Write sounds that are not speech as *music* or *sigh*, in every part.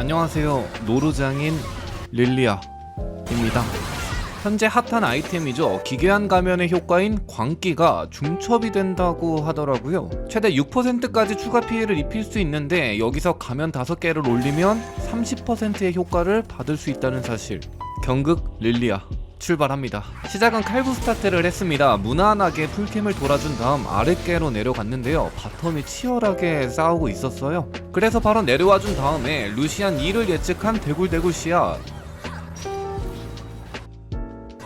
안녕하세요. 노루장인 릴리아입니다. 현재 핫한 아이템이죠. 기괴한 가면의 효과인 광기가 중첩이 된다고 하더라고요. 최대 6%까지 추가 피해를 입힐 수 있는데 여기서 가면 5개를 올리면 30%의 효과를 받을 수 있다는 사실. 경극 릴리아 출발합니다. 시작은 칼부 스타트를 했습니다. 무난하게 풀캠을 돌아준 다음 아랫개로 내려갔는데요. 바텀이 치열하게 싸우고 있었어요. 그래서 바로 내려와준 다음에 루시안 2를 예측한 대굴대굴 씨앗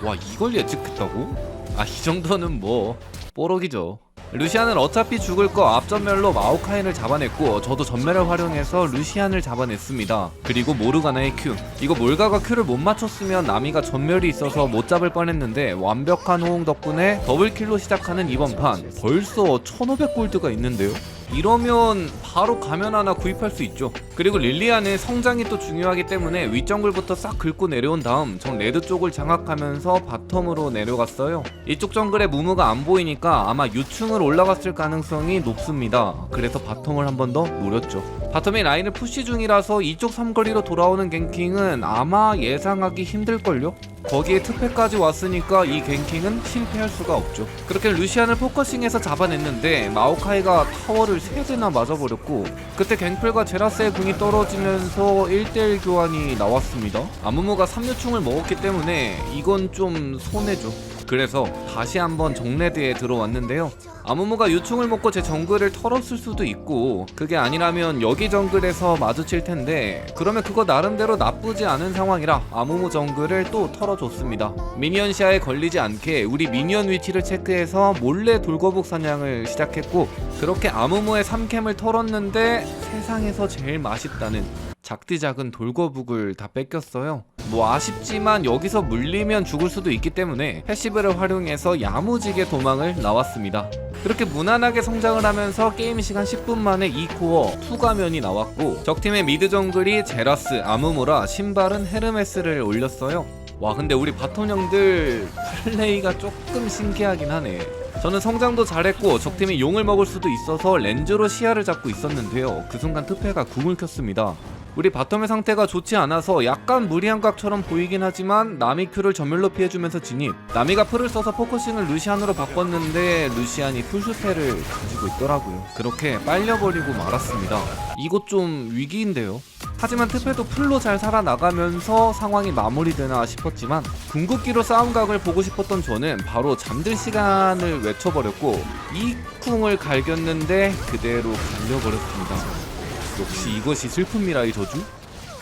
와 이걸 예측했다고? 아 이 정도는 뭐 뽀록이죠. 루시안은 어차피 죽을 거 앞전멸로 마오카인을 잡아냈고 저도 전멸을 활용해서 루시안을 잡아냈습니다. 그리고 모르가나의 Q 이거 몰가가 Q를 못 맞췄으면 나미가 전멸이 있어서 못 잡을 뻔했는데 완벽한 호응 덕분에 더블킬로 시작하는 이번 판. 벌써 1500골드가 있는데요 이러면 바로 가면 하나 구입할 수 있죠. 그리고 릴리아는 성장이 또 중요하기 때문에 윗정글부터 싹 긁고 내려온 다음 전 레드 쪽을 장악하면서 바텀으로 내려갔어요. 이쪽 정글에 무무가 안 보이니까 아마 유충을 올라갔을 가능성이 높습니다. 그래서 바텀을 한 번 더 노렸죠. 바텀이 라인을 푸시 중이라서 이쪽 삼거리로 돌아오는 갱킹은 아마 예상하기 힘들걸요? 거기에 특패까지 왔으니까 이 갱킹은 실패할 수가 없죠. 그렇게 루시안을 포커싱해서 잡아냈는데 마오카이가 타워를 3대나 맞아버렸고 그때 갱플과 제라스의 궁이 떨어지면서 1대1 교환이 나왔습니다. 아무무가 3류충을 먹었기 때문에 이건 좀 손해죠. 그래서 다시 한번 정레드에 들어왔는데요. 아무무가 유충을 먹고 제 정글을 털었을 수도 있고 그게 아니라면 여기 정글에서 마주칠 텐데 그러면 그거 나름대로 나쁘지 않은 상황이라 아무무 정글을 또 털어줬습니다. 미니언 시야에 걸리지 않게 우리 미니언 위치를 체크해서 몰래 돌거북 사냥을 시작했고 그렇게 아무무의 3캠을 털었는데 세상에서 제일 맛있다는 작디 작은 돌거북을 다 뺏겼어요. 뭐 아쉽지만 여기서 물리면 죽을 수도 있기 때문에 패시브를 활용해서 야무지게 도망을 나왔습니다. 그렇게 무난하게 성장을 하면서 게임 시간 10분 만에 2코어 2가면이 나왔고 적팀의 미드 정글이 제라스, 아무무라, 신발은 헤르메스를 올렸어요. 와 근데 우리 바톤 형들 플레이가 조금 신기하긴 하네. 저는 성장도 잘했고 적팀이 용을 먹을 수도 있어서 렌즈로 시야를 잡고 있었는데요. 그 순간 트페가 궁을 켰습니다. 우리 바텀의 상태가 좋지 않아서 약간 무리한 각처럼 보이긴 하지만 나미 큐를 전멸로 피해주면서 진입. 나미가 풀을 써서 포커싱을 루시안으로 바꿨는데 루시안이 풀스펠을 가지고 있더라고요. 그렇게 빨려버리고 말았습니다. 이거 좀 위기인데요. 하지만 트페도 풀로 잘 살아나가면서 상황이 마무리되나 싶었지만 궁극기로 싸움각을 보고 싶었던 저는 바로 잠들 시간을 외쳐버렸고 이 쿵을 갈겼는데 그대로 갈려버렸습니다 역시 이것이 슬픔이라 이 저주?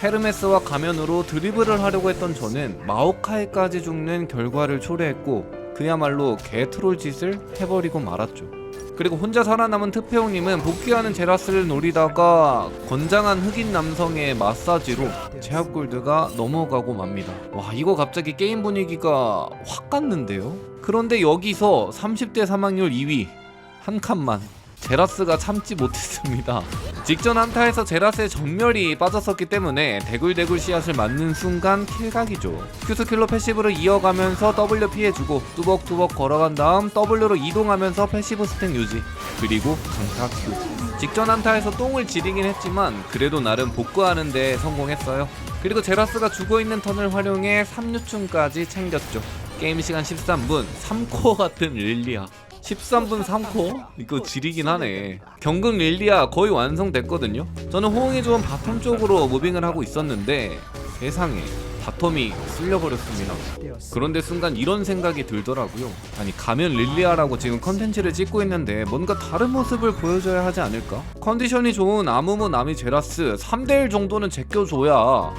헤르메스와 가면으로 드리블을 하려고 했던 저는 마오카이까지 죽는 결과를 초래했고 그야말로 개트롤 짓을 해버리고 말았죠. 그리고 혼자 살아남은 트페오님은 복귀하는 제라스를 노리다가 건장한 흑인 남성의 마사지로 제압골드가 넘어가고 맙니다. 와 이거 갑자기 게임 분위기가 확 갔는데요? 그런데 여기서 30대 사망률 2위 한 칸만 제라스가 참지 못했습니다. 직전 한타에서 제라스의 전멸이 빠졌었기 때문에 대굴대굴 씨앗을 맞는 순간 킬각이죠. 큐스킬로 패시브를 이어가면서 W 피해주고 뚜벅뚜벅 걸어간 다음 W로 이동하면서 패시브 스택 유지 그리고 강타 큐. 직전 한타에서 똥을 지리긴 했지만 그래도 나름 복구하는데 성공했어요. 그리고 제라스가 죽어있는 턴을 활용해 3류충까지 챙겼죠. 게임 시간 13분 3코어 같은 릴리아 13분 3코? 이거 지리긴 하네. 경극 릴리아 거의 완성됐거든요. 저는 호응이 좋은 바텀 쪽으로 무빙을 하고 있었는데 세상에 바텀이 쓸려버렸습니다. 그런데 순간 이런 생각이 들더라고요. 아니 가면 릴리아라고 지금 컨텐츠를 찍고 있는데 뭔가 다른 모습을 보여줘야 하지 않을까? 컨디션이 좋은 아무무 나미 제라스 3대1 정도는 제껴줘야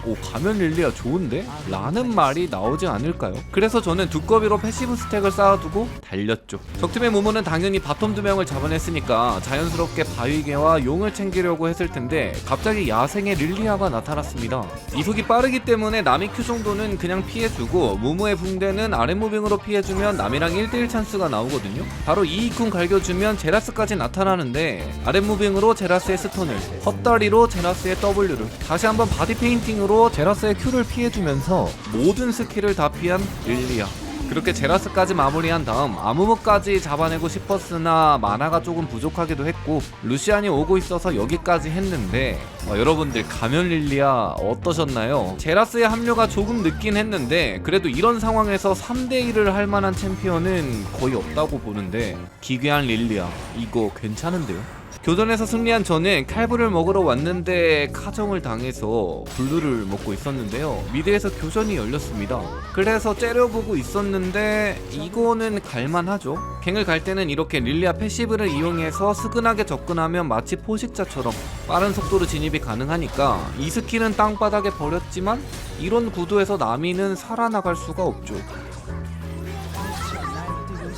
오 가면 릴리아 좋은데? 라는 말이 나오지 않을까요? 그래서 저는 두꺼비로 패시브 스택을 쌓아두고 달렸죠. 적팀의 무무는 당연히 바텀 두 명을 잡아냈으니까 자연스럽게 바위개와 용을 챙기려고 했을 텐데 갑자기 야생의 릴리아가 나타났습니다. 이속이 빠르기 때문에 남이 큐 정도는 그냥 피해주고 무무의 붕대는 아랫무빙으로 피해주면 남이랑 1대1 찬스가 나오거든요. 바로 이이쿵 갈겨주면 제라스까지 나타나는데 아랫무빙으로 제라스의 스톤을 헛다리로 제라스의 W를 다시 한번 바디 페인팅으로 제라스의 Q를 피해주면서 모든 스킬을 다 피한 릴리아 그렇게 제라스까지 마무리한 다음 아무무까지 잡아내고 싶었으나 만화가 조금 부족하기도 했고 루시안이 오고 있어서 여기까지 했는데 어, 여러분들 가면 릴리아 어떠셨나요? 제라스의 합류가 조금 늦긴 했는데 그래도 이런 상황에서 3대1을 할 만한 챔피언은 거의 없다고 보는데 기괴한 릴리아 이거 괜찮은데요? 교전에서 승리한 저는 칼부를 먹으러 왔는데 카정을 당해서 블루를 먹고 있었는데요. 미드에서 교전이 열렸습니다. 그래서 째려보고 있었는데 이거는 갈만하죠. 갱을 갈 때는 이렇게 릴리아 패시브를 이용해서 스근하게 접근하면 마치 포식자처럼 빠른 속도로 진입이 가능하니까 이 스킬은 땅바닥에 버렸지만 이런 구도에서 나미는 살아나갈 수가 없죠.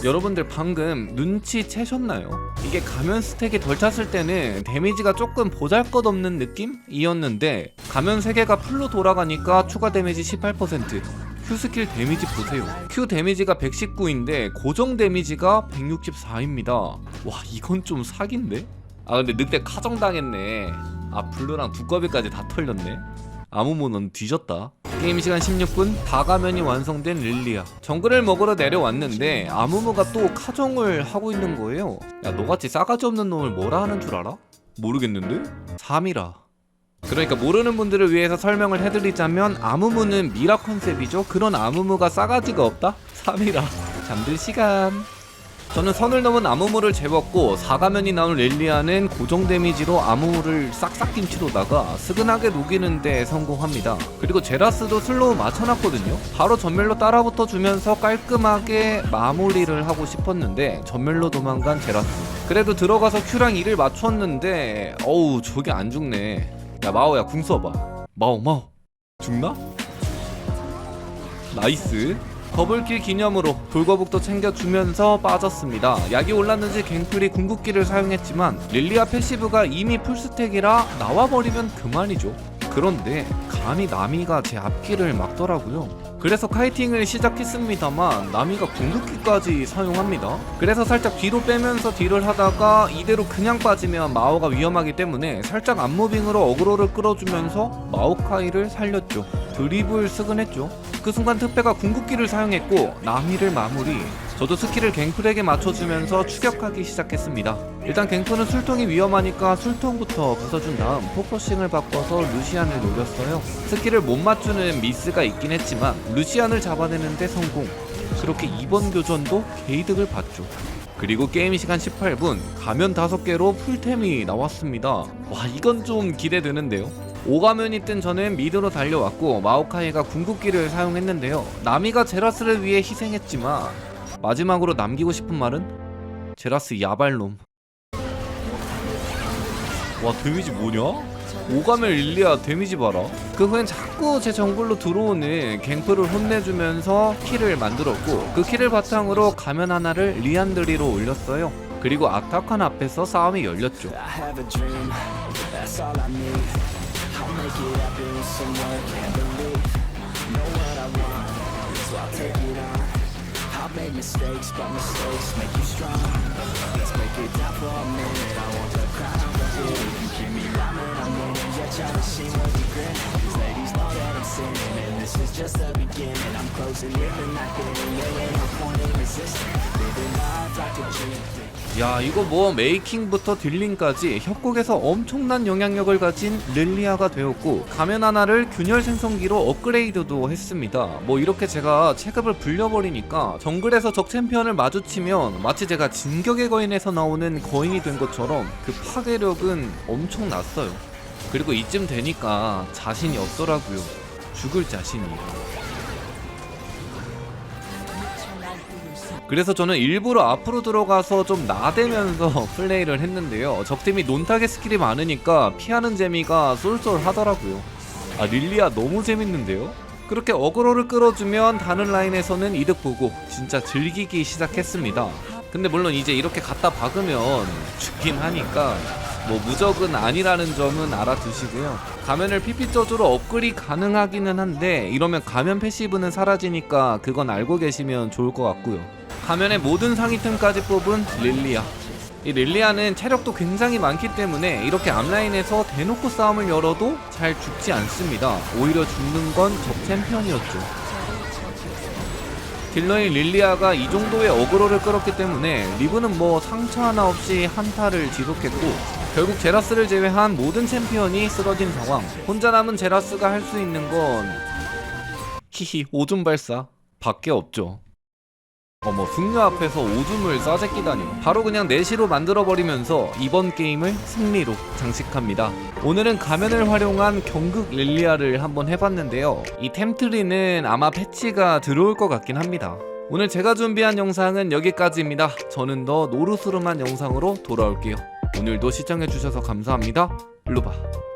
여러분들 방금 눈치 채셨나요? 이게 가면 스택이 덜 찼을 때는 데미지가 조금 보잘것없는 느낌이었는데 가면 3개가 풀로 돌아가니까 추가 데미지 18% Q 스킬 데미지 보세요. Q 데미지가 119인데 고정 데미지가 164입니다. 와 이건 좀 사기인데? 아 근데 늑대 카정당했네. 아 블루랑 두꺼비까지 다 털렸네. 아무모 넌 뒤졌다 게임 시간 16분 다가면이 완성된 릴리아 정글을 먹으러 내려왔는데 아무무가 또 카정을 하고 있는 거예요 야 너같이 싸가지 없는 놈을 뭐라 하는 줄 알아? 모르겠는데? 3이라 그러니까 모르는 분들을 위해서 설명을 해드리자면 아무무는 미라 컨셉이죠 그런 아무무가 싸가지가 없다? 3이라 잠들 시간 저는 선을 넘은 아무무를 재웠고 사가면이 나온 렐리아는 고정 데미지로 아무무를 싹싹 김치로다가 스근하게 녹이는데 성공합니다. 그리고 제라스도 슬로우 맞춰놨거든요. 바로 전멸로 따라붙어 주면서 깔끔하게 마무리를 하고 싶었는데 전멸로 도망간 제라스. 그래도 들어가서 Q랑 2를 맞췄는데 어우 저게 안 죽네. 야 마오야 궁 써봐. 마오 마오 죽나? 나이스. 더블킬 기념으로 돌거북도 챙겨주면서 빠졌습니다. 약이 올랐는지 갱플이 궁극기를 사용했지만 릴리아 패시브가 이미 풀스택이라 나와버리면 그만이죠. 그런데 감히 나미가 제 앞길을 막더라고요. 그래서 카이팅을 시작했습니다만 나미가 궁극기까지 사용합니다. 그래서 살짝 뒤로 빼면서 딜을 하다가 이대로 그냥 빠지면 마오가 위험하기 때문에 살짝 앞무빙으로 어그로를 끌어주면서 마오카이를 살렸죠. 드리블 스근했죠. 그 순간 특배가 궁극기를 사용했고 나미를 마무리. 저도 스킬을 갱플에게 맞춰주면서 추격하기 시작했습니다. 일단 갱플은 술통이 위험하니까 술통부터 부숴준 다음 포커싱을 바꿔서 루시안을 노렸어요. 스킬을 못 맞추는 미스가 있긴 했지만 루시안을 잡아내는데 성공. 그렇게 이번 교전도 개이득을 봤죠. 그리고 게임 시간 18분 가면 5개로 풀템이 나왔습니다. 와 이건 좀 기대되는데요. 오가면이 뜬 저는 미드로 달려왔고 마오카이가 궁극기를 사용했는데요. 나미가 제라스를 위해 희생했지만 마지막으로 남기고 싶은 말은 제라스 야발놈. 와 데미지 뭐냐? 오가멜 릴리아 데미지 봐라. 그 후엔 자꾸 제 정글로 들어오는 갱프를 혼내주면서 킬을 만들었고 그 킬을 바탕으로 가면 하나를 리안드리로 올렸어요. 그리고 아타칸 앞에서 싸움이 열렸죠. Make it happen with some work and belief. Know what I want, so I'll take it on. I've made mistakes, but mistakes make you strong. Let's make it down for a minute. I want the crown hill. You keep me rhyming, I'm winning. Yeah, try to see what you grin. That I'm sinning, and this is just the beginning. I'm closing in the night, getting there ain't no point in resisting. Living life like a dream. 야 이거 뭐 메이킹부터 딜링까지 협곡에서 엄청난 영향력을 가진 릴리아가 되었고 가면 하나를 균열 생성기로 업그레이드도 했습니다 뭐 이렇게 제가 체급을 불려버리니까 정글에서 적 챔피언을 마주치면 마치 제가 진격의 거인에서 나오는 거인이 된 것처럼 그 파괴력은 엄청났어요 그리고 이쯤 되니까 자신이 없더라고요 죽을 자신이 그래서 저는 일부러 앞으로 들어가서 좀 나대면서 *laughs* 플레이를 했는데요. 적팀이 논타겟 스킬이 많으니까 피하는 재미가 쏠쏠하더라고요. 아 릴리아 너무 재밌는데요? 그렇게 어그로를 끌어주면 다른 라인에서는 이득 보고 진짜 즐기기 시작했습니다. 근데 물론 이제 이렇게 갖다 박으면 죽긴 하니까 뭐 무적은 아니라는 점은 알아두시고요. 가면을 PP 저주로 업글이 가능하기는 한데 이러면 가면 패시브는 사라지니까 그건 알고 계시면 좋을 것 같고요. 가면의 모든 상위템까지 뽑은 릴리아. 이 릴리아는 체력도 굉장히 많기 때문에 이렇게 앞라인에서 대놓고 싸움을 열어도 잘 죽지 않습니다. 오히려 죽는 건 적 챔피언이었죠. 딜러인 릴리아가 이 정도의 어그로를 끌었기 때문에 리브는 뭐 상처 하나 없이 한타를 지속했고 결국 제라스를 제외한 모든 챔피언이 쓰러진 상황. 혼자 남은 제라스가 할 수 있는 건 히히 오줌 발사 밖에 없죠 어머 승려 앞에서 오줌을 싸제끼다니 바로 그냥 내시로 만들어버리면서 이번 게임을 승리로 장식합니다. 오늘은 가면을 활용한 경극 릴리아를 한번 해봤는데요. 이 템트리는 아마 패치가 들어올 것 같긴 합니다. 오늘 제가 준비한 영상은 여기까지입니다. 저는 더 노루스름한 영상으로 돌아올게요. 오늘도 시청해주셔서 감사합니다. 루바